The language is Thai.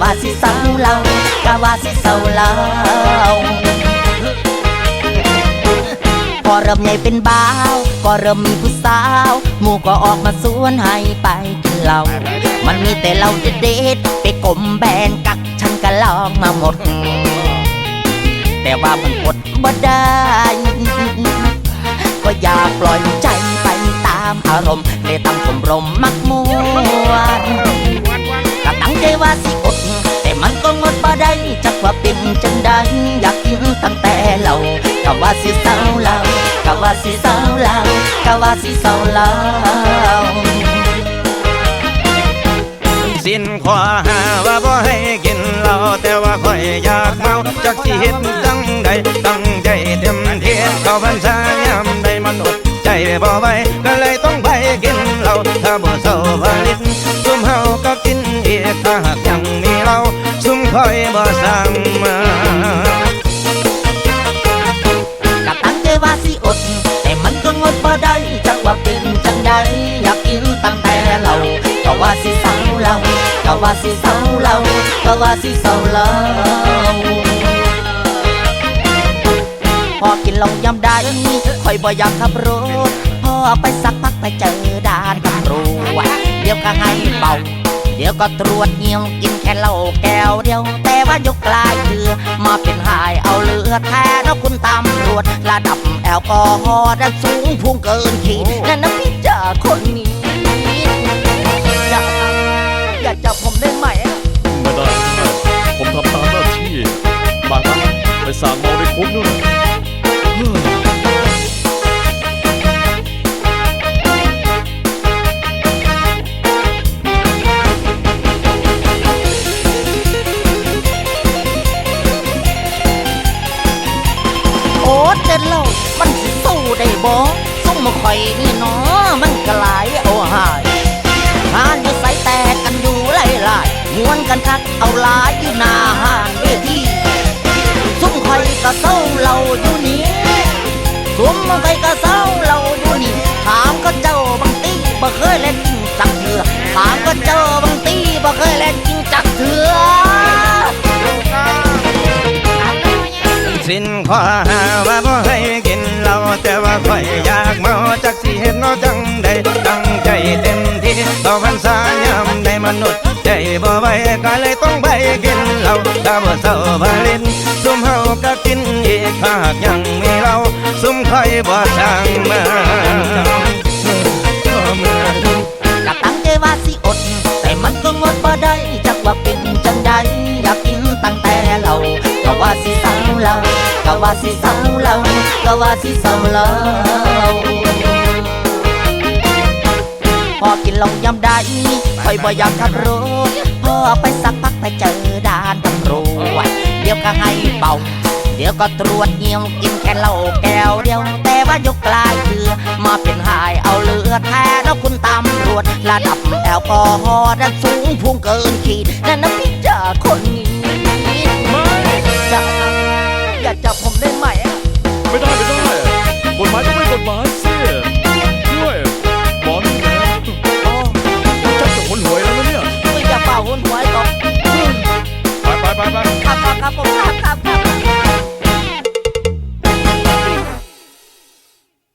ว่าสิเศร้าเหล่ากะว่าสิเศร้าเหล่าพอเริ่มใหญ่เป็นบ่าว ก็เริ่มมีผู้สาว หมู่ก็ออกมาสวนให้ไปกินเหล้ามันมีแต่เหล้าเด็ดไปกลมแบนกักฉันก็ลองมาหมด แต่ว่ามันอดบ่ได้ ก็อย่าปล่อยใจไปตามอารมณ์เลยตั้งสมรมมักมวาก็ว่าสิเศร้าเราก็ว่าสิเศร้าเราก็ว่าสิเศร้าเราสิ้นขวาหาว่าบ่ให้กินเหล้าแต่ว่าข่อยอยากเมาจักสิเฮ็ดจังใดตั้งใจเต็มที่เขาพรรษายามใดมันอดใจบ่ไหวก็เลยต้องไปกินเหล้าถ้าบ่เศร้าผลิตซุ่มเฮาก็กินอีกถ้าหากยังมีเหล้าซุ่มข่อยบ่สั่ง ว่าสิเศร้าเราก็ว่าสิเศร้าเราพอกินลงยำได้คอยบ่อยากขับรถพอไปสักพักไปเจอด่านตำรวจเดี๋ยวก็ให้เบาเดี๋ยวก็ตรวจเงียวกินแค่เหล้าแก้วเดียว แต่ว่ายกกลายเรือมาเป็นหายเอาเลือดแทนเอาคุณตำรวจระดับแอลกอฮอล์ดันสูงพุ่งเกินขีดนั่นนะพี่เจ้าคน มาข่อยนี่เนาะมันก็หลายเอาหายหานอยู่ใสแตกกันอยู่หลายลายม้วนกันคักเอาลายอยู่หน้าห้านเวทีซุ่มข่อยก็เศร้าเราอยู่นี่ซุ่มข่อยก็เศร้าเราอยู่นี่ถามก็เจ้าบางตีบ่เคยเล่นจริงจักเถื่อถามก็เจ้าบางตีบ่เคยเล่นจริงจักเถื่อสิ้นขวาหาว่าบ่ให้กินเหล้าแต่ว่าข่อย ที่ต่อพรรษายามใดมนุษย์ใจบ่ไหวก็เลยต้องไปกินเหล้าถ้าบ่เศร้าลิตซุมเฮาก็กินอีกถ้าหากยังมีเหล้าซุ่มข่อยบ่สั่งมาก็ตั้งใจว่าสิอด แต่มันก็งดบ่ได้จักว่าเป็นจังใดอยากกินตั้งแต่เราก็ว่าสิเศร้าเราก็ว่าสิเศร้าเราก็ว่าสิเศร้าเรา พ่อกินลองยำได้คอยบ่อยากขับรถพ่อไปสักพักไปเจอด่านตำรวจเดี๋ยวก็ให้เป่า เดี๋ยวก็ตรวจเงียวกินแค่เหล้าแก้วเดียว แต่ว่ายกกลายเกลือมาเป็นหายเอาเลือดแทนแล้วคุณตำรวจระดับแอลกอฮอล์นั้นสูงพุ่งเกินขีดนั่นนะพี่จ่าคนนี้จะอยากจับผมได้ไหมมได้ไม่ได้